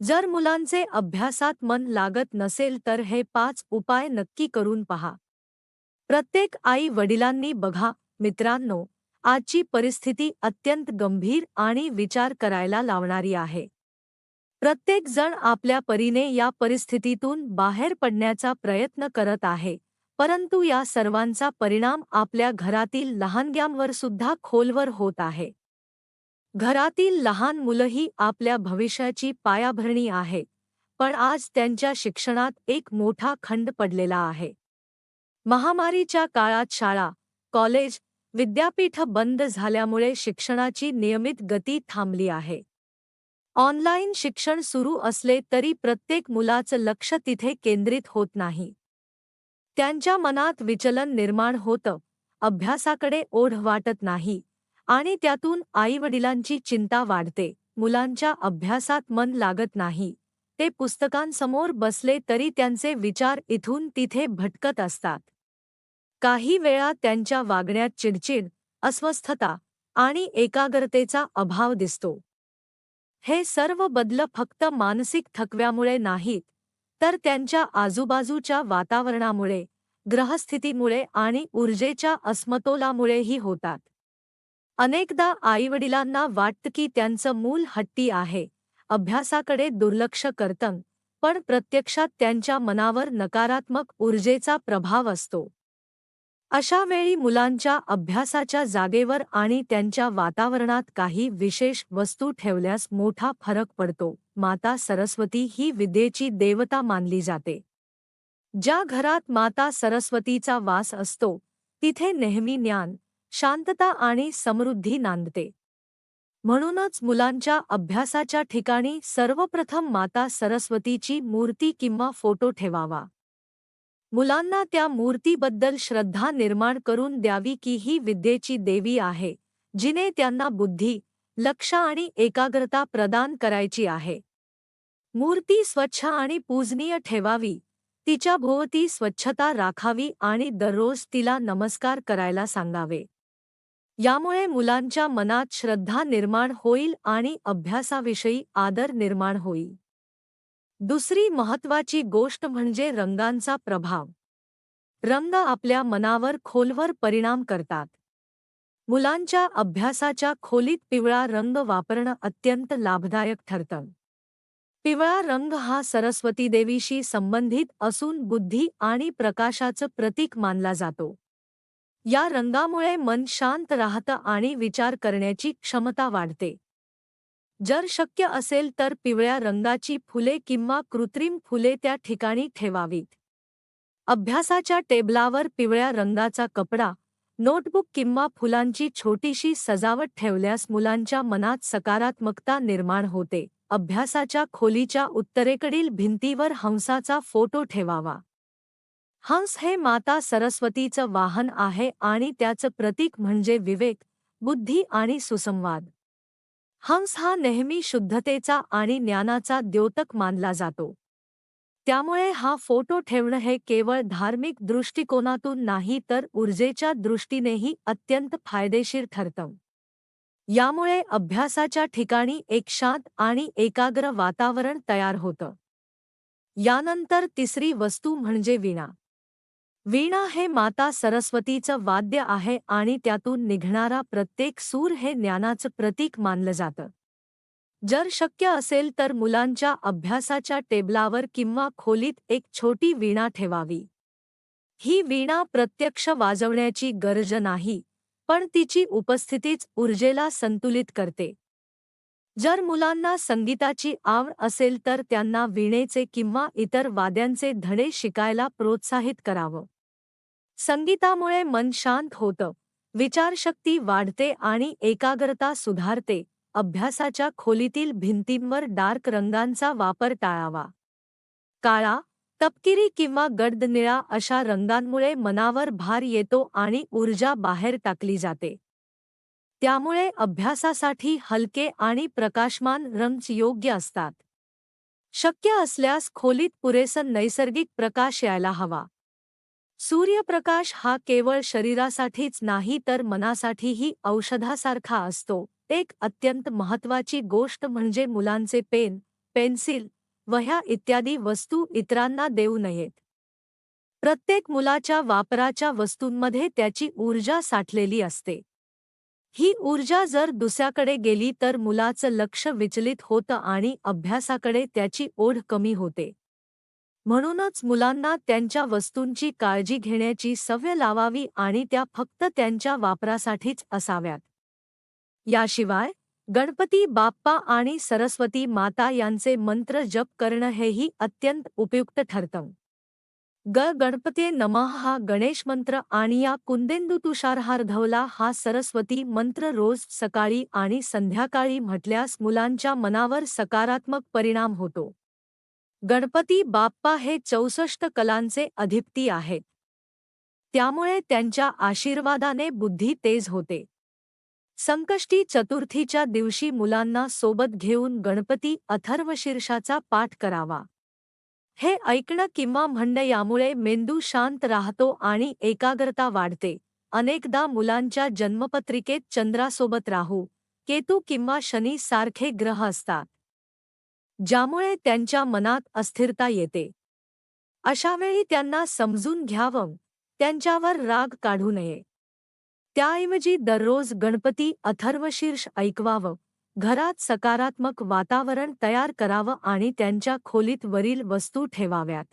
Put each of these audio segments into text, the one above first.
जर मुलांचे अभ्यासात मन लागत नसेल तर हे पाच उपाय नक्की करून पहा. प्रत्येक आई वडिलांनी बघा मित्रांनो आजची परिस्थिती अत्यंत गंभीर आणि विचार करायला लावणारी आहे. प्रत्येक जण आपल्या परीने या परिस्थितीतून बाहेर पडण्याचा प्रयत्न करत आहे परंतु या सर्वांचा परिणाम आपल्या घरातील लहानग्यांवर सुद्धा खोलवर होत आहे. घरातील लहान मुलंही आपल्या भविष्याची पायाभरणी आहे. पण आज त्यांच्या शिक्षणात एक मोठा खंड पडलेला आहे. महामारीच्या काळात शाळा कॉलेज विद्यापीठ बंद झाल्यामुळे शिक्षणाची नियमित गती थांबली आहे. ऑनलाईन शिक्षण सुरू असले तरी प्रत्येक मुलाचं लक्ष तिथे केंद्रित होत नाही. त्यांच्या मनात विचलन निर्माण होतं. अभ्यासाकडे ओढ वाटत नाही. आणि त्यातून आईवडिलांची चिंता वाढते. मुलांच्या अभ्यासात मन लागत नाही. ते पुस्तकांसमोर बसले तरी त्यांचे विचार इथून तिथे भटकत असतात. काही वेळा त्यांच्या वागण्यात चिडचिड अस्वस्थता आणि एकाग्रतेचा अभाव दिसतो. हे सर्व बदल फक्त मानसिक थकव्यामुळे नाहीत तर त्यांच्या आजूबाजूच्या वातावरणामुळे ग्रहस्थितीमुळे आणि ऊर्जेच्या अस्मतोलामुळेही होतात. अनेकदा आईवडिलांना वाटतं की त्यांचं मूल हट्टी आहे. अभ्यासाकडे दुर्लक्ष करतं पण प्रत्यक्षात त्यांच्या मनावर नकारात्मक ऊर्जेचा प्रभाव असतो. अशा वेळी मुलांच्या अभ्यासाच्या जागेवर आणि त्यांच्या वातावरणात काही विशेष वस्तू ठेवल्यास मोठा फरक पडतो. माता सरस्वती ही विद्येची देवता मानली जाते. ज्या घरात माता सरस्वतीचा वास असतो तिथे नेहमी ज्ञान शांतता आणि समृद्धी नांदते. म्हणूनच मुलांच्या अभ्यासाच्या ठिकाणी सर्वप्रथम माता सरस्वतीची मूर्ती किंवा फोटो ठेवावा. मुलांना त्या मूर्तीबद्दल श्रद्धा निर्माण करून द्यावी की ही विद्येची देवी आहे जिने त्यांना बुद्धी लक्ष आणि एकाग्रता प्रदान करायची आहे. मूर्ती स्वच्छ आणि पूजनीय ठेवावी तिच्या भोवती स्वच्छता राखावी आणि दररोज तिला नमस्कार करायला सांगावे. यामुळे मुलांच्या मनात श्रद्धा निर्माण होईल आणि अभ्यासाविषयी आदर निर्माण होईल. दुसरी महत्वाची गोष्ट म्हणजे रंगांचा प्रभाव. रंग आपल्या मनावर खोलवर परिणाम करतात. मुलांच्या अभ्यासाच्या खोलीत पिवळा रंग वापरणं अत्यंत लाभदायक ठरतं. पिवळा रंग हा सरस्वती देवीशी संबंधित असून बुद्धी आणि प्रकाशाचं प्रतीक मानला जातो. या रंगामुळे मन शांत राहतं आणि विचार करण्याची क्षमता वाढते. जर शक्य असेल तर पिवळ्या रंगाची फुले किंवा कृत्रिम फुले त्या ठिकाणी ठेवावीत. अभ्यासाच्या टेबलावर पिवळ्या रंगाचा कपडा नोटबुक किंवा फुलांची छोटीशी सजावट ठेवल्यास मुलांच्या मनात सकारात्मकता निर्माण होते. अभ्यासाच्या खोलीच्या उत्तरेकडील भिंतीवर हंसाचा फोटो ठेवावा. हंस हे माता सरस्वतीचं वाहन आहे आणि त्याचं प्रतीक म्हणजे विवेक बुद्धी आणि सुसंवाद. हंस हा नेहमी शुद्धतेचा आणि ज्ञानाचा द्योतक मानला जातो. त्यामुळे हा फोटो ठेवणं हे केवळ धार्मिक दृष्टिकोनातून नाही तर ऊर्जेच्या दृष्टीनेही अत्यंत फायदेशीर ठरतं. यामुळे अभ्यासाच्या ठिकाणी एक शांत आणि एकाग्र वातावरण तयार होतं. यानंतर तिसरी वस्तू म्हणजे विणा. वीणा हे माता सरस्वतीचं वाद्य आहे आणि त्यातून निघणारा प्रत्येक सूर हे ज्ञानाचं प्रतीक मानलं जातं. जर शक्य असेल तर मुलांच्या अभ्यासाच्या टेबलावर किंवा खोलीत एक छोटी वीणा ठेवावी. ही वीणा प्रत्यक्ष वाजवण्याची गरज नाही पण तिची उपस्थितीच ऊर्जेला संतुलित करते. जर मुलांना संगीताची आवड असेल तर त्यांना वीणेचे किंवा इतर वाद्यांचे धडे शिकायला प्रोत्साहित करावं. संगीतामुळे मन शांत होतं. विचारशक्ती वाढते आणि एकाग्रता सुधारते. अभ्यासाच्या खोलीतील भिंतींवर डार्क रंगांचा वापर टाळावा. काळा तपकिरी किंवा गडद अशा रंगांमुळे मनावर भार येतो आणि ऊर्जा बाहेर टाकली जाते. त्यामुळे अभ्यासासाठी हलके आणि प्रकाशमान रंग योग्य असतात. शक्य असल्यास खोलीत पुरेसं नैसर्गिक प्रकाश यायला हवा. सूर्यप्रकाश हा केवळ शरीरासाठीच नाही तर मनासाठीही औषधासारखा असतो. एक अत्यंत महत्वाची गोष्ट म्हणजे मुलांचे पेन पेन्सिल वह्या इत्यादी वस्तू इतरांना देऊ नयेत. प्रत्येक मुलाच्या वापराच्या वस्तूंमध्ये त्याची ऊर्जा साठलेली असते. ही ऊर्जा जर दुसऱ्याकडे गेली तर मुलाचं लक्ष विचलित होतं आणि अभ्यासाकडे त्याची ओढ कमी होते. म्हणूनच मुलांना त्यांच्या वस्तूंची काळजी घेण्याची सवय लावावी आणि त्या फक्त त्यांच्या वापरासाठीच असाव्यात. याशिवाय गणपती बाप्पा आणि सरस्वती माता यांचे मंत्र जप करणं हेही अत्यंत उपयुक्त ठरतं. ग गणपते नमः हा गणेश मंत्र आणि या कुंदेंदू तुषारहार धवला हा सरस्वती मंत्र रोज सकाळी आणि संध्याकाळी म्हटल्यास मुलांच्या मनावर सकारात्मक परिणाम होतो. गणपती बाप्पा हे चौसष्ट कलांचे अधिपती आहेत त्यामुळे त्यांच्या आशीर्वादाने बुद्धी तेज होते. संकष्टी चतुर्थीच्या दिवशी मुलांना सोबत घेऊन गणपती अथर्वशीर्षाचा पाठ करावा. हे ऐकणं किंवा म्हणणं यामुळे मेंदू शांत राहतो आणि एकाग्रता वाढते. अनेकदा मुलांच्या जन्मपत्रिकेत चंद्रासोबत राहू केतू किंवा शनी सारखे ग्रह असतात. ज्यामुळे त्यांच्या मनात अस्थिरता येते. अशावेळी त्यांना समजून घ्यावं त्यांच्यावर राग काढू नये. त्याऐवजी दररोज गणपती अथर्वशीर्ष ऐकवावं घरात सकारात्मक वातावरण तयार करावं आणि त्यांच्या खोलीत वरील वस्तू ठेवाव्यात.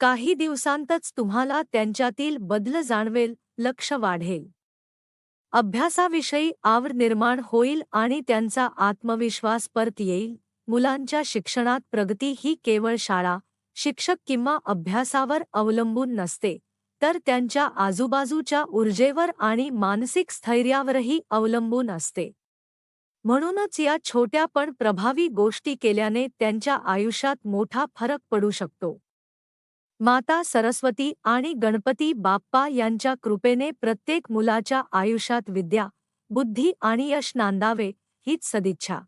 काही दिवसांतच तुम्हाला त्यांच्यातील बदल जाणवेल लक्ष वाढेल. अभ्यासाविषयी आवड निर्माण होईल आणि त्यांचा आत्मविश्वास परत येईल. मुलांच्या शिक्षणात प्रगती ही केवळ शाळा शिक्षक किंवा अभ्यासावर अवलंबून नसते तर त्यांच्या आजूबाजूच्या ऊर्जेवर आणि मानसिक स्थैर्यावरही अवलंबून असते. म्हणूनच या छोट्या पण प्रभावी गोष्टी केल्याने त्यांच्या आयुष्यात मोठा फरक पडू शकतो. माता सरस्वती आणि गणपती बाप्पा यांच्या कृपेने प्रत्येक मुलाच्या आयुष्यात विद्या बुद्धी आणि यश नांदावे हीच सदिच्छा.